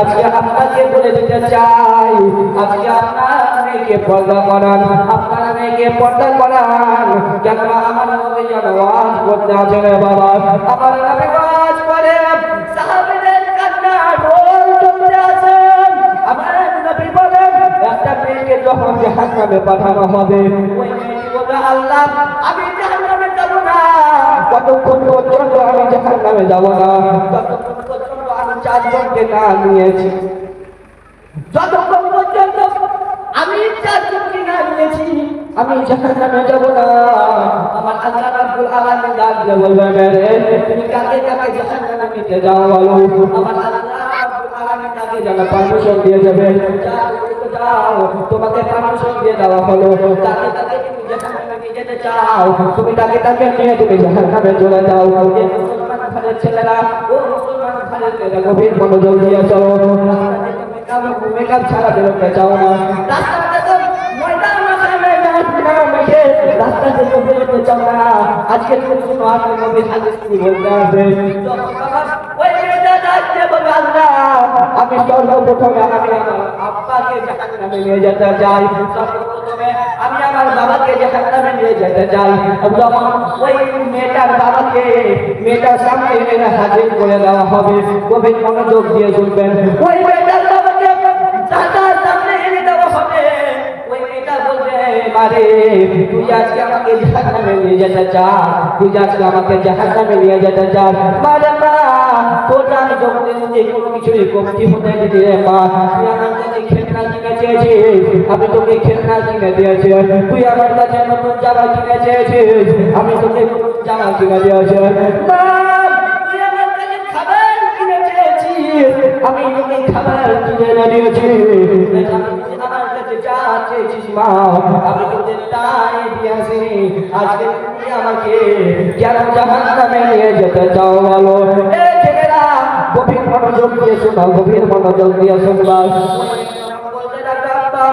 আজকে আপনাকে বলে দিতে চাই, আজকে আপনার মেয়েকে পর্দা করান, আপনার মেয়েকে পর্দা করান। কেন আমার নবী যেন ওয়াজ করতে রে বাবা। আমার নবী ওয়াজ করে, সাহাবীদের কান্না ঢোল চলতে আছে আমার নবী বলেন, একটা মেয়েকে যখন জাহান্নামে পাঠানো হবে আল্লাহ, আমি কতক্ষণ পর্যন্ত আমি যাব না? চারজনকে না নিয়েছি। যতক্ষণ পর্যন্ত আমি চারজনকে না নিয়েছি আমি জাহান্নামে যাব না। আমার আল্লাহ রাব্বুল আলামিন ডাক দিয়ে বলবে তুমি কাকে কাকে জাহান্নামে নিতে যাও বলো? আমার আল্লাহ রাব্বুল আলামিন তাকে যেন পারমিশন দিয়ে দেবে? যাও, তোমাকে পারমিশন দিয়ে দেওয়া হলো। তাকে তাকে তুমি জাহান্নামে যেতে চাও তুমি তাকে তাকে নিয়ে তুমি জাহান্নামে চলে যাও? ছেলেরা ও গভীর মনোযোগ দিয়ে চলো মেকআপ ছাড়া বেরোতে চাও না রাস্তাতে তো ময়দান মাথায় ময়দান সিনেমা মেখে রাস্তাতে তো বেরোতে চাও না আজকে শুনো আমি সর্বপ্রথমে আমি নিয়ে যেতে চাই। আমি আমার বাবাকে জাহান্নামে নিয়ে যেতে চাই যখন ওই মেয়েটার বাবাকে মেয়েটার সামনে এনে হাজির করে দেওয়া হবে। গভীর মনোযোগ দিয়ে শুনবেন। ওই মেয়েটার বাবাকে জাহান্নামের সামনে এনে দেওয়া হবে। ওই মেয়েটা বলবে মারে তুই আজকে আমাকে নিয়ে যেতে চাস। তুই আজকে আমাকে জাহান্নামে নিয়ে যেতে চাস। মারে আমি তোকে খেলনা কিনে দিয়েছি, তুই আমার কাছে নতুন জামা কিনে চেয়েছিস আমি তোকে নতুন জামা কিনে দিয়েছি। আমি তোকে খাবার কিনে দিয়েছি। আমার কাছে যা চেয়েছিস আমি তোকে তাই দিয়েছি আজকে তুমি আমাকে কেন জাহান্নামে নিয়ে যেতে চাও বলো? গভীর মনোযোগ দিয়ে শোনো গভীর মনোযোগ দিয়ে শুনবা আব্বা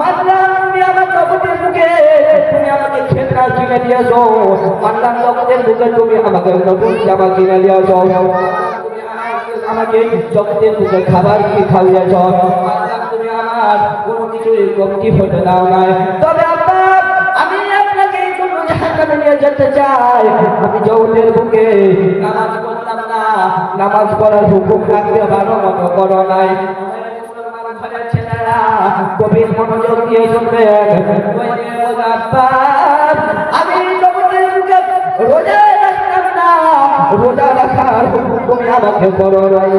মানলাম তুমি আমার জগতের বুকে তুমি আমাকে কিনে নতুন জামা কিনে দিয়েছ তুমি আমাকে জগতের খাবার কি খাইয়েছ মানলাম তুমি আমার কোনো কিছুই কমতি হতে দাও নাই তবে আমি আপনাকে নিয়ে যেতে চাই আমি জগতের বুকে নামাজ নামাজ পড়ার হুকুম রাখতে ভালো মতো করো নাই। ছেলেরা মনোযোগ দিয়ে শুনবেন। আমি রোজা না। রোজা রাখার হুকুম আমাকে করো নাই।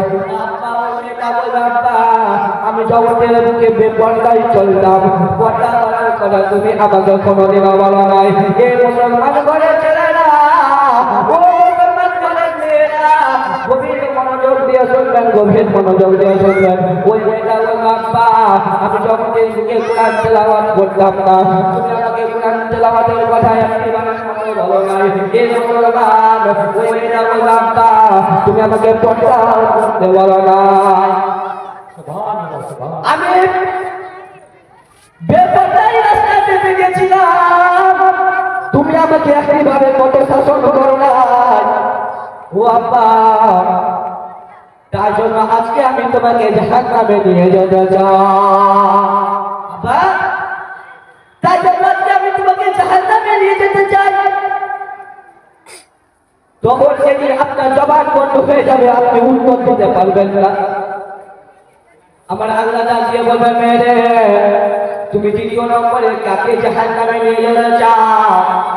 আমি জগতের বুকে বেপর্দায় চলতাম। পর্দা করার কথা তুমি আমাকে কোনোদিন বলো নাই। এ মুসলমান ঘরের গভীর মনোযোগ দিয়ে শুনবেন ওই মেয়েটা বলল আব্বা আমি জগতের বুকে কোরআন তেলাওয়াত করতাম না। তুমি আমাকে কোরআন তেলাওয়াতের কথা একটি বানান মনে নাই। এ মুসলমান ওই তুমি আমাকে পর্দা করতে নাই আমি তুমি আমাকে একেবারে কত শাসন করো নাই। ও আব্বা আজকে আমি তোমাকে জাহান্নামে নিয়ে যেতে চাই। তাই জন্য আজকে আমি তোমাকে জাহান্নামে নিয়ে যেতে চাই। তখন সেদিন আপনার জবান বন্ধ হয়ে যাবে আপনি উত্তর দিতে পারবেন না। আমার আল্লাহ দিয়ে বলবে মেরে তুমি দ্বিতীয় নম্বরে কাকে জাহান নামে নিয়ে যেতে চাও,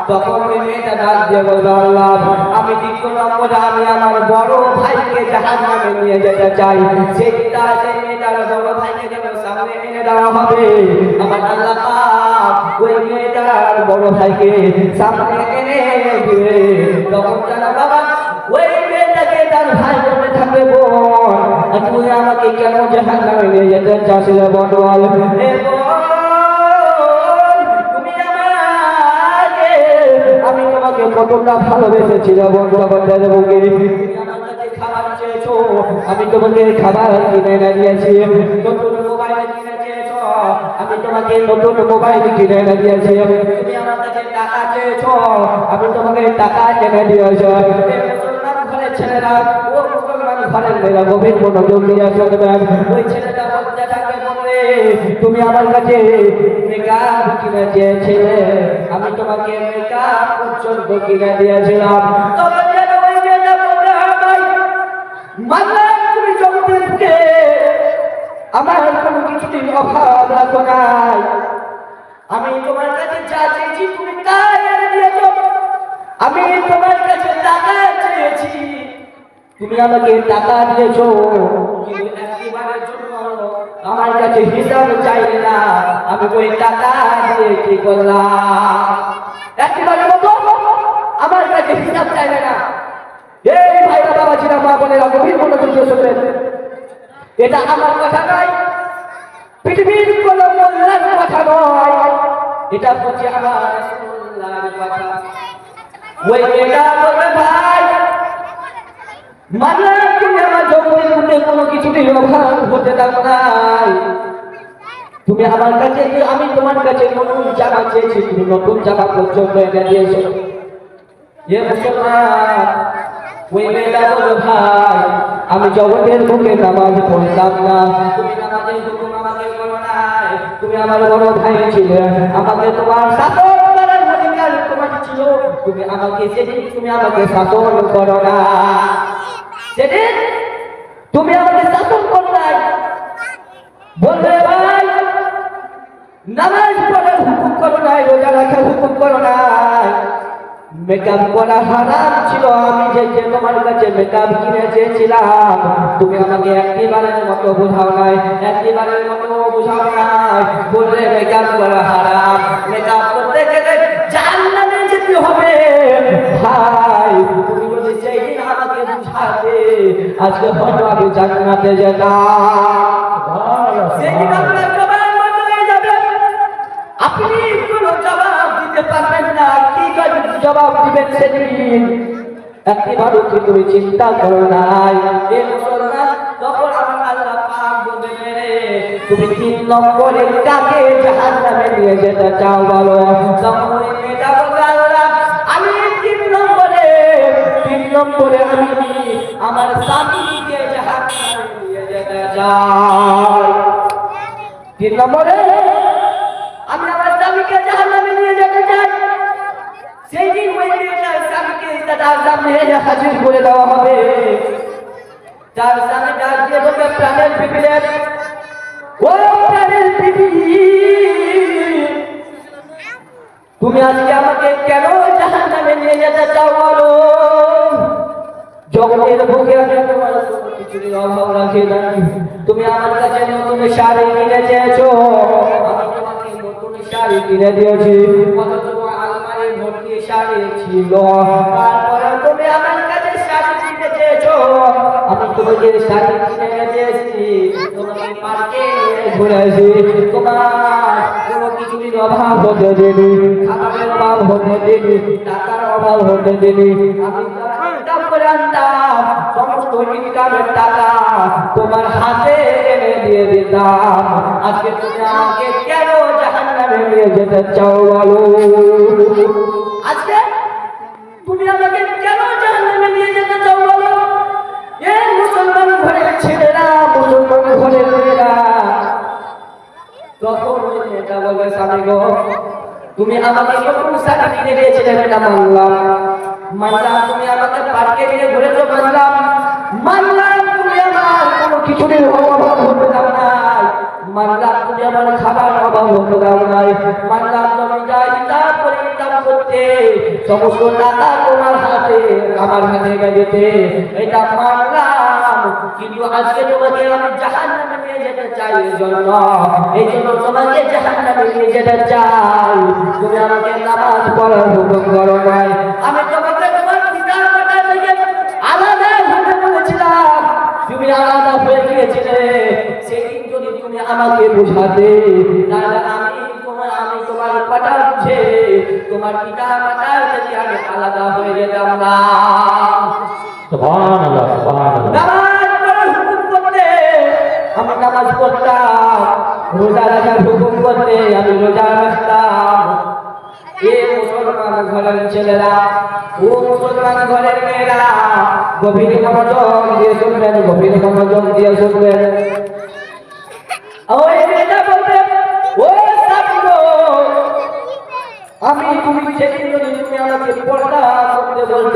তখন ওই মেয়েটা ডাক দিয়ে আল্লাহ, আমি দ্বিতীয় নম্বরে আমি আমার বড় ভাইকে জাহান নামে নিয়ে যেতে চাই। সেটা সেই মেয়েটার বড় ভাইকে যেন সামনে এনে দেওয়া হবে, আমার আল্লাহ ওই মেয়েটার বড় ভাইকে সামনে এনে দিবে। তখন জানা বাবা, ওই মেয়েটাকে তার ভাই বলে থাকবে, বোন তুই আমাকে কেন জাহান নামে নিয়ে যেতে চাষিলে বটল এ তোমাকে কতটা ভালোবেসেছিলাম বন্ধু বন্ধের বুকে তুমি আমার কাছে খাবার চেয়েছো? আমি তোমাকে খাবার কিনে কিনে চেয়েছো? আমি তোমাকে নতুন মোবাইল কিনে চেয়েছো? আমি তোমাকে টাকা এনে দিয়েছি। ছেলেরা, ও মুসলমান ঘরের মেয়েরা গভীর মনোযোগ দিয়ে শুনবেন ওই ছেলেটা তুমি আমার কাছে মেকআপ কিনে চেয়েছিলে আমি তোমাকে মেকআপ পর্যন্ত কিনে দিয়েছিলাম। আমার কোনো কিছুটির অভাব রাখো নাই। আমি তোমার কাছে যা চেয়েছি তুমি তাই এনে দিয়েছ। আমি তোমার কাছে টাকা চেয়েছি। তুমি আমাকে টাকা দিয়েছ। কিন্তু আমার কাছে হিসাব চাইলে না, আমি ওই টাকা দিয়ে কি করলাম? আমার কাছে হিসাব চাইলে না। এই বাবা, ছিল, মা, বোনেরা, গভীর শুনবেন। এটা আমার কথা নয়। পৃথিবীর কোন মোল্লার কথা নয়। এটা হচ্ছে আমার কথা। ওই মেয়েটা বলবে, ভাই তুমি আমার আমার কাছে আমি তোমার কাছে নতুন জামা চেয়েছি, তুমি নতুন জামা পর্যন্ত এনে এ মুসলমান ভাই, আমি জগতের বুকে নামাজ পড়তাম না। তুমি আমার বড় ভাই ছিলে। আমাকে তোমার তোমার ছিল। তুমি আমাকে সেদিন, তুমি আমাকে শাসন করো না। সেদিন তুমি আমাকে শাসন করো নাই বলবে, ভাই, নামাজ পড়ার হুকুম করো নাই, রোজা রাখার হুকুম করো নাই। মেকআপ করা হারাম ছিল, আমি যে যে তোমার কাছে মেকআপ কিনে চেয়েছিলাম, তুমি আমাকে একটিবারের মতো বোঝাও নাই, একটিবারের মতো বোঝাও নাই। বললে, মেকআপ করা হারাম, মেকআপ করতে গেলে জান্নাতে যেতে হবে। ভাই আজকে হয়তো আমি জান্নাতে যেতাম আপনি কোনো জবাব দিতে পারবেন না। কি জবাব দিবেন সেদিন? একটিবারও কি তুমি চিন্তা করো নাই এ মুসলমান তখন আমার আল্লাহ পাক বলবে তুমি তিন নম্বরে কাকে জাহান্নামে নিয়ে যেতে চাও বলো। তখন ওই বলবে আল্লাহ আমি তিন নম্বরে তিন নম্বরে আমি আমার স্বামীকে জাহান্নামে নিয়ে যেতে চাই তিন নম্বরে আমি আমার স্বামীকে জাহান্নামে নিয়ে যেতে চাই সেই দিন ওই মেয়েটার স্বামীকে তার সামনে এনে হাজির করে দেওয়া হবে তার সামনে ডাক দিয়ে বলবে প্রাণের পিপিলের ও প্রাণের পিপি তুমি আজকে আমাকে কেন জাহান্নামে নিয়ে যেতে চাও বলো জগতের বুকে আমি তোমার কোনো কিছুরই অভাব রাখি তুমি আমার কাছে নতুন শাড়ি কিনে চেয়েছো। আমি নতুন শাড়ি কিনে দিয়েছি। আলমারি শাড়ি তারপরে তুমি আমার কাছে শাড়ি কিনে চেয়েছো। তোমাকে শাড়ি কিনে দিয়েছি। তোমাকে পার্কে ঘুরেছি। তোমার কিছুরই অভাব হতে দিনি খাবারের অভাব হতে দিনি টাকার অভাব হতে দিনি আমি করে আনতাম, সমস্ত ইনকামের টাকা তোমার হাতে এনে দিয়ে দিতাম। আজকে তুমি আমাকে কেন জাহান্নামে নিয়ে যেতে চাও বলো? আজকে তুমি আমাকে কেন জাহান্নামে নিয়ে যেতে চাও বলো? মুসলমান ঘরের ছেলেরা, মুসলমান ঘরের মেয়েরা, তখন ওই মেয়েটা বলবে স্বামী গো, তুমি আমাকে মানলাম আমার হতে খাবার হতে আমার গেছে। এটা মানলাম, কিন্তু আজকে তোমাকে আমি জাহান্নামে নিয়ে যেতে চাই এই জন্য। এই জন্য তোমাকে জাহান্নামে নিয়ে যেতে চাই। তুমি আমাকে নামাজ পড়ার হুকুম করো নাই। আমি আলাদা হয়ে গিয়েছিলে সেদিন যদি তুমি আমাকে বুঝাতে তাহলে আমি তোমার আমি তোমার কথা বুঝে তোমার পিতা মাতার থেকে আমি আলাদা হয়ে যেতাম না। সুবহানাল্লাহ সুবহানাল্লাহ। আমি নামাজ পড়তাম। রোজা রাখার হুকুম করতে আমি রোজা রাখতাম।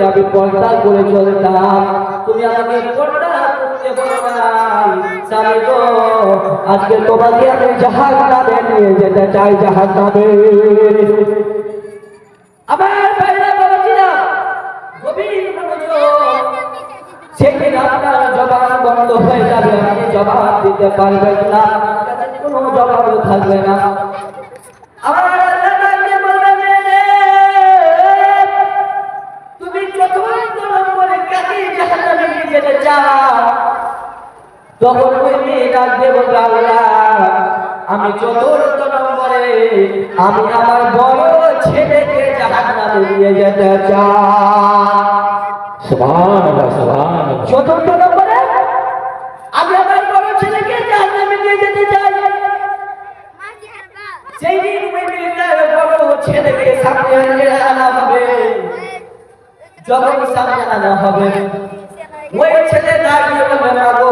আমি পর্দা করে চলতাম। তুমি আমাকে পর্দা করতে বলো না আজকে তোমাকে আমি জাহাজ নামে নিয়ে যেতে চাই জাহাজ নামে আবার বাইরে বলেছিলাম গভীর মনোযোগ সেদিন আপনার বন্ধ হয়ে যাবে আপনি জবাব দিতে পারবেন না কোনো জবাব থাকবে না। আমার আল্লাহ তাআলা বলবেন, "মেয়ে, তুমি চতুর্থ নম্বরে কাকে যেতে চাও? তখন ওই মেয়ে ডাক দিয়ে আল্লাহ আমি চতুর্থ নম্বরে আমি আমার বড় জাহান্নামে যেতে চাই সুবহানাল্লাহ সুবহানাল্লাহ। চতুর্থ নম্বরে আমি আমার বড় ছেলেকে জাহান্নামে নিয়ে যেতে চাই। সেই দিন ওই বড় ছেলেকে সামনে আনা হবে। যখন সামনে আনা হবে ওই ছেলে দাঁড়িয়ে বলবে না গো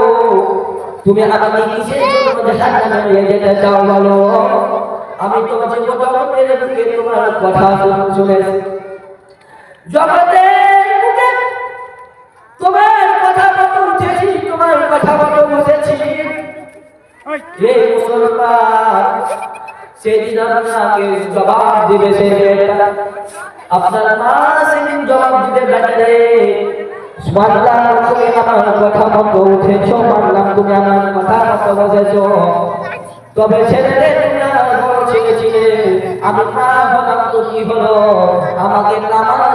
তুমি আমাকে কিসের জন্য জাহান্নামে নিয়ে যেতে চাও বলো? আমি তো জগতের বুকে তোমার কথা শুন- শুনেছি জগতের বুকে তোমার কথা মতো উঠেছি তোমার কথা মতো বসেছি হে মুসলমান সেদিন আপনাকে জবাব দিবে সে আপনার মা সেদিন জবাব দিবে বেটারে মানলাম তুমি আমার কথা মতো উঠেছ মানলাম তুমি আমার কথা মতো বসেছ তবে ছেলেদের তুমি আমার বড় ছেলে ছিলে আমি না হলাম তো কি হলো? আমাকে নামাজ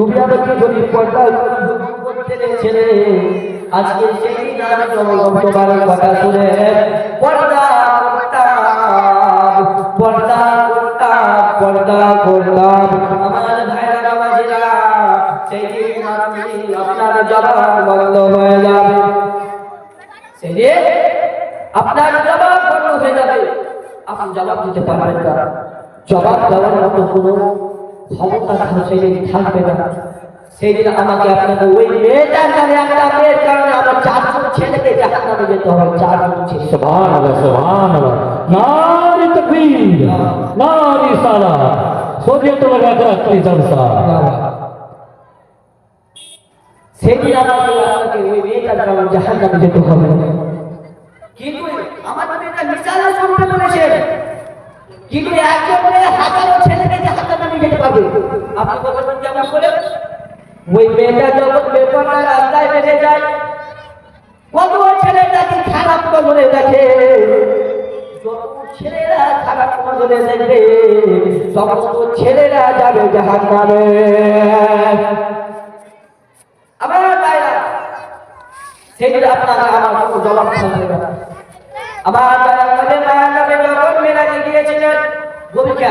তুমি আমাকে যদি পর্দা ছেলে। আজকে সেই নাম তোমার কথা শুনে পর্দা পর্দা করতাম পর্দা করতাম। আমার আপনার আপনার হয়ে যাবে। জবাব দিতে পারবেন না। জবাব দেওয়ার মতো কোনো ক্ষমতা তার সেদিন থাকবে না। সেদিন আমাকে আপনাকে ওই মেয়েটার কারণে একটা মেয়ের কারণে আমার চারজন ছেলেকে জাহান্নামে যেতে হবে। চারজন ছেলে। সুবহানাল্লাহ সুবহানাল্লাহ। নারী তাকবীর নারী সালাত সোভিয়েত লাগাতে রাখতে জলসা সেদিন আমাকে আপনাকে ওই মেয়েটার কারণে জাহান্নামে যেতে হবে। কিন্তু আমাদের মেয়েটা মিশালা শুনতে বলেছে কিন্তু একজন হাজারো ছেলেকে জাহান্নামে যেতে পারবে। আপনি বলবেন কেমন করে ওই মেয়েটা যখন বেপরটা রাস্তায় বেড়ে যায়, কত ছেলেটাকে খারাপ করে দেখে। ছেলেরা যাবে জাহান্নামে। আবার বাইরা সেগুলো আপনারা আমার জবাব আমার নামে মায়ের নামে যখন মেলাতে গিয়েছিলেন। ভূমিকা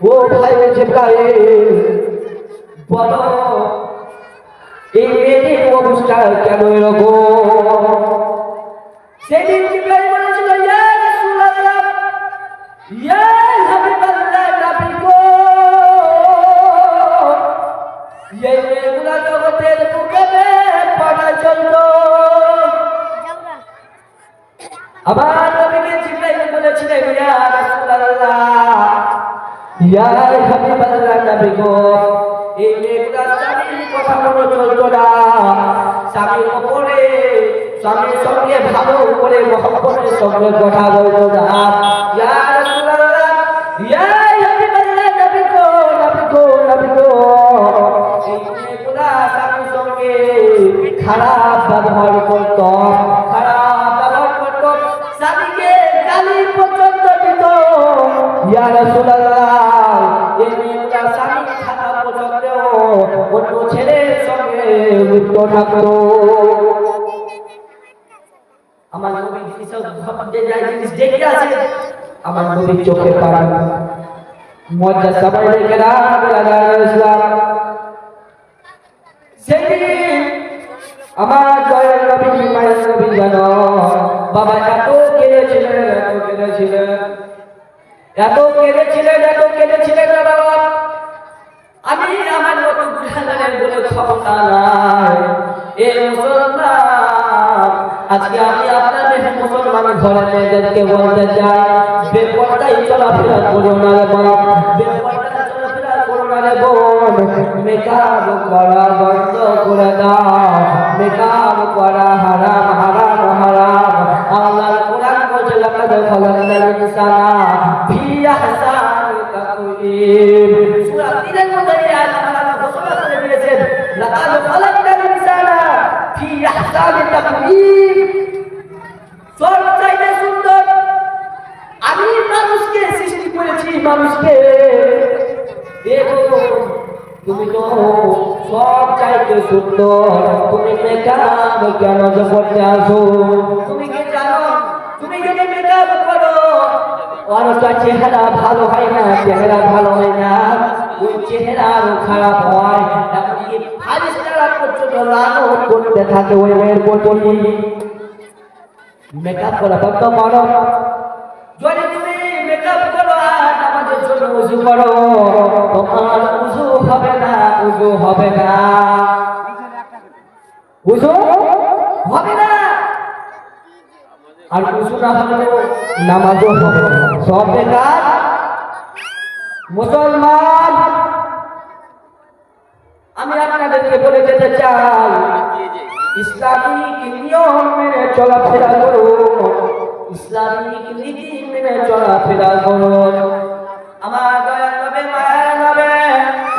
ও ভাই জিব্রাইল বলো এই মেয়েদের অবস্থা কেন এরকম? সেদিন ইয়া হাবিবাল্লাহ নবী গো এই মেয়েগুলা স্বামীর কথা মতো চলতো না। স্বামীর ওপরে স্বামীর সঙ্গে ভালো করে মহব্বতের সঙ্গে কথা বলতো না। থাকতো আমার নবী যেসব যে যা জিনিস দেখে আছে আমার নবীর চোখে পাড়া মজ্জা সবাই রেখে ইসলাম। সেদিন আমার দয়াল নবী মায়ের নবী যেন বাবা এত কেঁদেছিলেন এত কেঁদেছিলেন। এত কেঁদেছিলেন এত কেঁদেছিলেন না বাবা। আমি আমার মতো বুঝালেন বলে ক্ষমতা নাই। এ মুসলমান, আজকে আমি আপনাদের মুসলমান ঘরে মেয়েদেরকে বলতে চাই বেপরদাই চলাফেরা করো না রে বাপ বেপরদাই চলাফেরা করো না রে বোন। মেকআপ করা বন্ধ করে দাও, মেকআপ করা হারাম হারাম হারাম। আল্লাহ কোরআন বলছে, লাকাদ খালাকনাল ইনসানা ফি আহসানি তাকওয়িম সব চাইতে সুন্দর। আমি মানুষকে সৃষ্টি করেছি, মানুষকে। দেখো, তুমি সব চাইতে সুন্দর। তুমি মেকআপ কেন যে করতে তুমি কি জানো? তুমি যদি মেকআপ করো অনেকটা চেহারা ভালো হয় না, চেহারা ভালো হয় না। ওই চেহারা খারাপ হয়। ফারিস্তারা পর্যন্ত লালন করতে থাকে, ওই মেয়ের প্রতি মেকআপ করা বন্ধ করো যদি মেকআপ করো আর আমাদের জন্য উজু হবে না, উজু হবে না। উজু হবে না। আর উজু না হলে নামাজও হবে না। সব বেকার। মুসলমান আমি আপনাদেরকে বলে যেতে চাই ইসলামিক নিয়ম মেনে চলাফেরা করুন। ইসলামিক নীতি মেনে চলাফেরা করুন। আমার দয়াল নবে মায়া নবে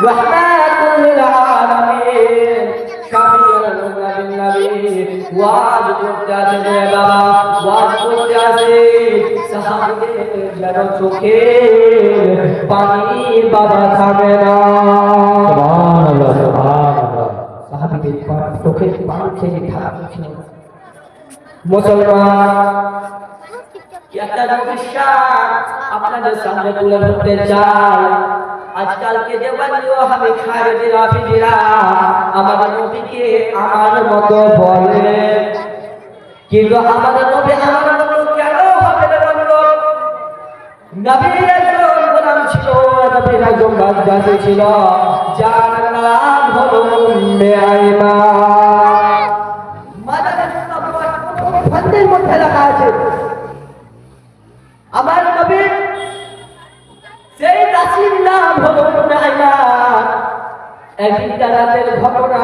রহমাতুল আলামিন শাফিউল নবী ওয়াজ করতে আসেন বাবা, ওয়াজ করতে আসে সাহাবীদের যেন চোখে পানি বাবা থামে না। সুবহানাল্লাহ সুবহানাল্লাহ। সাহাবিদের পা- পানি থেকে ঠান্ডা মুসলমান একটা বিশ্বাস আপনাদের সামনে তুলে ধরতে চাই। আজকালকে যে বানিও হবে আমাদের নবীকে আমার মতো বলে। কিন্তু আমাদের নবী আমার নবীর একজন গোলাম ছিল নবীর একজন বাদশাহ ছিল যার নাম হলো উম্মে আইমা ফন্দের মধ্যে লেখা আছে আমার নবী সেই দাসীর নাম হলো উম্মে আইমা একদিন রাতের ঘটনা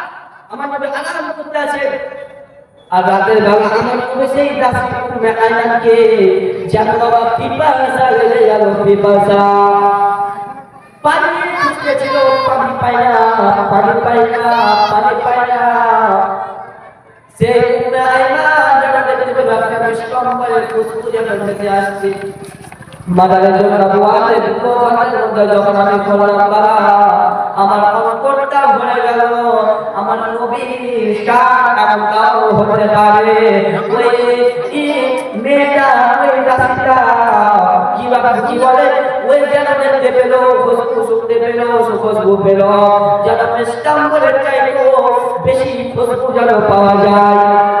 আমার নবী আরাম করতে আছে। আর রাতের বেলা আমার নবী সেই দাসী উম্মে আয়নাকে যেন বাবা, পিপাসা লেগে গেল, পিপাসা। পানি খুঁজতে ছিল, পানি পায় না, পানি পায় না, পানি পায় না। সেই আয়না যেন দেখতে পেল একটা বিষ্কম্বরের খুশবু যেন আসছে। মাদারের জন্য দোয়াতে মধ্যে যখন আমি করলাম আমার অন্তরটা ভরে গেল, আমার নবীর শান এমনটাও হতে পারে। ওই মেয়েটা, ওই দাসিটা, কি বাবা কি বলে? ওই দেখতে পেল খুশবু শুনতে পেল সুখসবু পেল। যেন ইস্তাম্বুলের চাইতো বেশি খুশবু যেন পাওয়া যায়।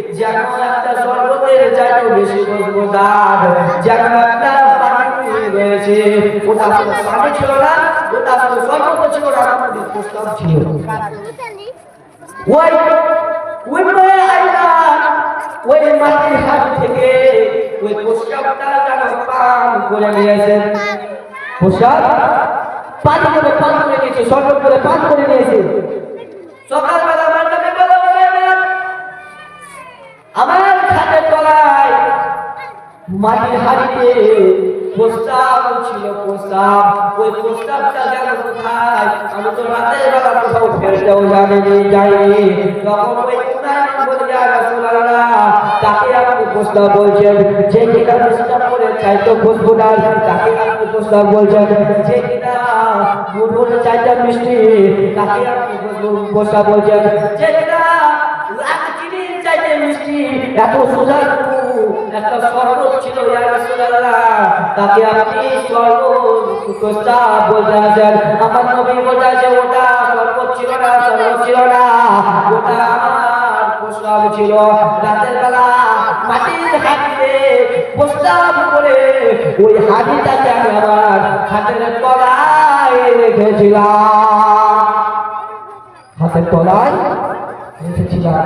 যেন একটা শরবতের চাইতে বেশি মজবুদার যেন একটা পানি রয়েছে, ওটা পানি ছিল না, ওটা আসলে শরবত ছিল না আমাদের প্রস্তাব ছিল। ওই ওই মেয়ে আইলা ওই সকালবেলা আমার খাটের তলায় মাটির হাড়িতে প্রস্তাব ছিল, প্রস্তাব। ওই প্রস্তাবটা গেল কোথায়? আমি তো রাতের বেলা কোথাও জানিনি যাইনি তখন ওই তাকে আপনি বলছেন। যে করে তাকে আপনি বলছেন। যে মিষ্টি, তাকে আপনি বলছেন। যে এত সুন্দর একটা শরবত ছিল তাকে আপনি শরবত প্রস্তাব বলতে আমার নবী আছে, ওটা শরবত ছিল না শরবত ছিল না, ওটা আমার প্রস্তাব ছিল। রাতের বেলা মাটির হাঁড়িতে প্রস্তাব করে ওই হাঁড়িটাকে আমি আমার হাতের তলায় রেখেছিলাম। হাতের তলায় রেখেছিলাম।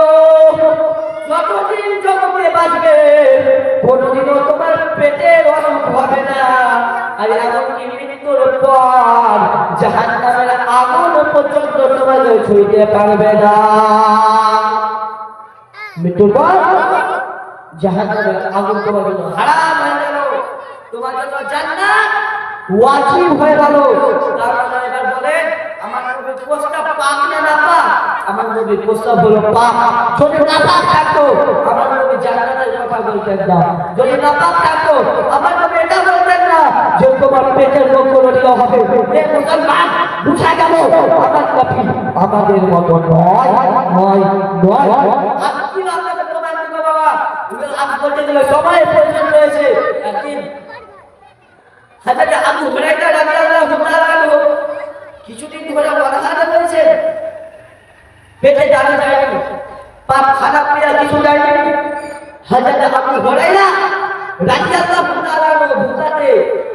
যতদিন জগতে বাঁচবে, কোনোদিনও তোমার পেটের অসুখ হবে না। আর এমনকি মৃত্যুর পর জাহান্নামের আগুন পর্যন্ত তোমাকে ছুঁইতে পারবে না। মৃত্যুর পর জাহান্নামের আগুন তোমার জন্য হারাম হয়ে গেল। তোমার জন্য জান্নাত ওয়াজিব হয়ে গেল। তার মানে এবার বলেন, আমার প্রস্তাব পাক না না পাক আমার নবীর প্রস্তাব হলো পাক যদি থাকতো আমার নবী জান্নাতের কথা বলতেন না। যদি না থাকতো আমার নবী এটা বলতেন না যে তোমার পেটের হবে। এ মুসলমান, বুঝা গেল, আমার নবী আমাদের মতো নয় নয় নয়। কিছুদিন ধরে অনাহারে রয়েছে পেটে জানা যায়নি পাপ খারাপ পেয়া কিছু যায়নি হাজারে আবু হুরাইরা রাদিয়াল্লাহু তাআলা আনহু ভুকাতে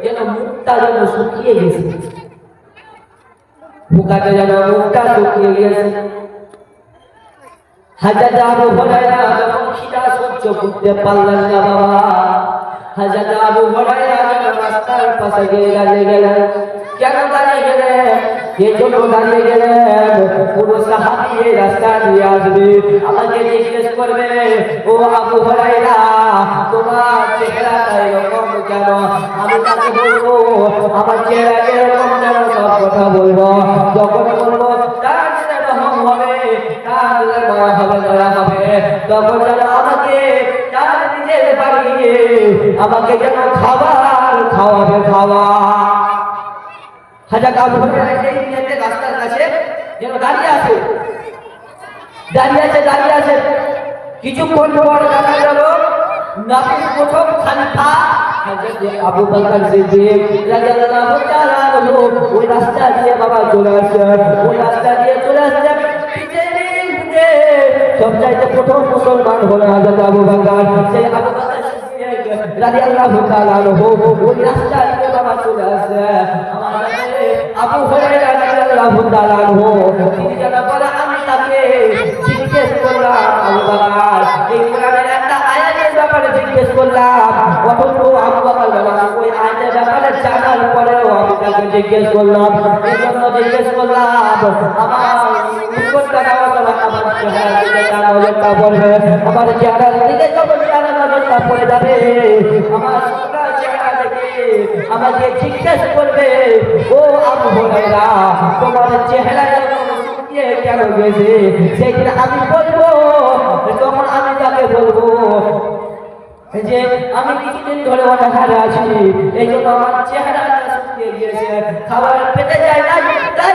যেন মুখটা যেন শুকিয়ে গেছে। ভুকাতে যেন মুখটা শুকিয়ে গেছে। হাজারে আবু হুরাইরা যখন খিদা সহ্য করতে পারলেন না হাজার আবু হরাইরা যেন রাস্তার পাশে গিয়ে গেলেন। কেন দাঁড়িয়ে গেলেন? এই জন্য দাঁড়িয়ে গেলেন পুরো সাহাবি রাস্তা দিয়ে আসবে। আমাকে জিজ্ঞেস করবে, ও আবু হরাইরা তোমার চেহারাটা এরকম কেন? আমি তাকে বলব, আমার চেহারা এরকম কেন? সব কথা বলব। যখন বলব, তার রহম হবে হবে। আমাকে, তার নিজের বাড়ি আমাকে যেন খাবার খাওয়াবে খাওয়া হাজার রাস্তার কাছে যেন দাঁড়িয়ে আছে। দাঁড়িয়ে আছে দাঁড়িয়ে আছে। কিছুক্ষণ পর দেখা গেল নবীর প্রথম খলিফা আবু বকর সিদ্দিক রাদিয়াল্লাহু তাআলা আনহু ওই রাস্তা দিয়ে বাবা চলে আসছে, ওই রাস্তা দিয়ে চলে আসছে। সবচাইতে প্রথম মুসলমান হলো হযরত আবু বকর। সেই আবু বকর ওই রাস্তা দিয়ে বাবা চলে আসছে আবু হুরায়রা রাদিয়াল্লাহু তাআলা আনহু, তিনি যেন বলে, আমি তাকে জিজ্ঞেস করলাম বকর, এই কোরআনের একটা আয়াতের ব্যাপারে জিজ্ঞেস করলাম। অথচ আবু বকর বলে, ওই আয়াতের ব্যাপারে জানার পরেও আমি তাকে জিজ্ঞেস করলাম। এই জন্য জিজ্ঞেস করলাম, আমার উত্তরটা দেওয়ার জন্য আমার চেহারার দিকে নজরটা পড়বে যাবে। আমার আমাকে জিজ্ঞেস করবে, ও আবু হুরায়রা, তোমার চেহারা কেন গেছে? সেদিন আমি বলব তখন আমি তাকে বলব যে আমি কিছুদিন ধরে অনাহারে আছি, এই জন্য আমার চেহারা শুকিয়ে গিয়েছে, খাবার পেতে যায় না তাই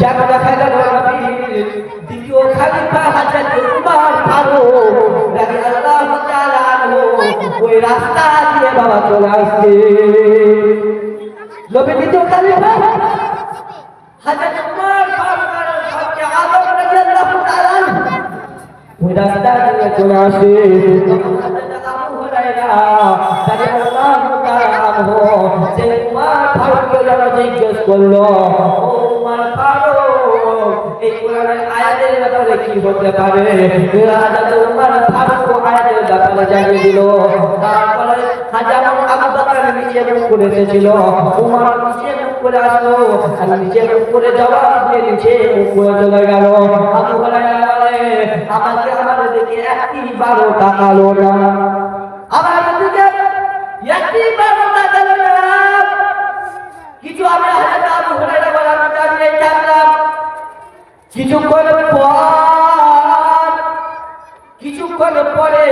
যেন দেখা গেল দ্বিতীয় খলিফা হযরত উমর ফারুক রাদিয়াল্লাহু তাআলা আনহু, ওই রাস্তা দিয়ে বাবা চলে আসছে। নবীর দ্বিতীয় খলিফা হযরত উমর ফারুক আজম রাদিয়াল্লাহু তাআলা ওই রাস্তা দিয়ে চলে আসে। আবু হুরায়রা এই কোরআনের কি হতে পারে? হযরত উমর ফারুক আয়াতের হাজার আবু নিচে মুখ করে এসেছিল। উমর নিচে মুখ করে আসলো। আর নিচে মুখ করে জবাব নিচে মুখ করে চলে বলে আমার দিকে একটি বারো কিছুক্ষণ পর, কিছুক্ষণ পরে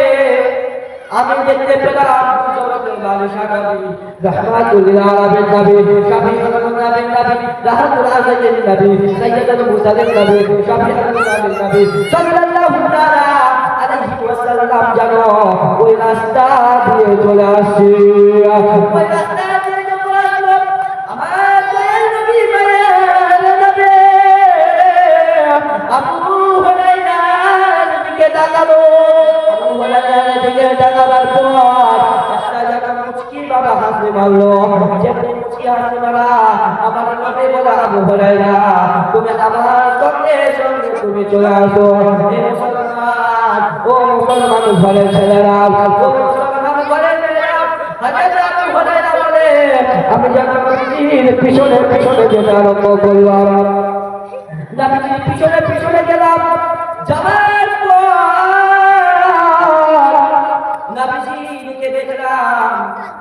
আমি দেখতে পেলাম রহমাতুল আলামিন নবী শাফিউল মুনাবিন নবী, রাহমাতুল আলামিন নবী সাইয়্যিদুল মুরসালিন নবী শাফিউল নবী। জানো ওই রাস্তা দিয়ে চলে রাস্তা মারলো। আমার নবী বলে আবু হুরায়রা, তুমি আমার সঙ্গে সঙ্গে তুমি চলে আসো। হে মুসলমান, ও মুসলমান ঘরের ছেলেরা, ও মুসলমান ঘরের ছেলেরা, হাজার আবু হুরায়রা বলে, আমি যখন নবীর পিছনে পিছনে যেতে আরম্ভ করলাম। নবীজির পিছনে পিছনে গেলাম, যাবার পর নবীজিকে দেখলাম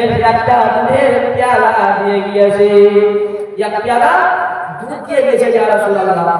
এর একটা দুধের পেয়ালা দিয়ে গিয়েছে। এক পেয়ালা দুধ দিয়ে গেছে যারা রাসূলুল্লাহ।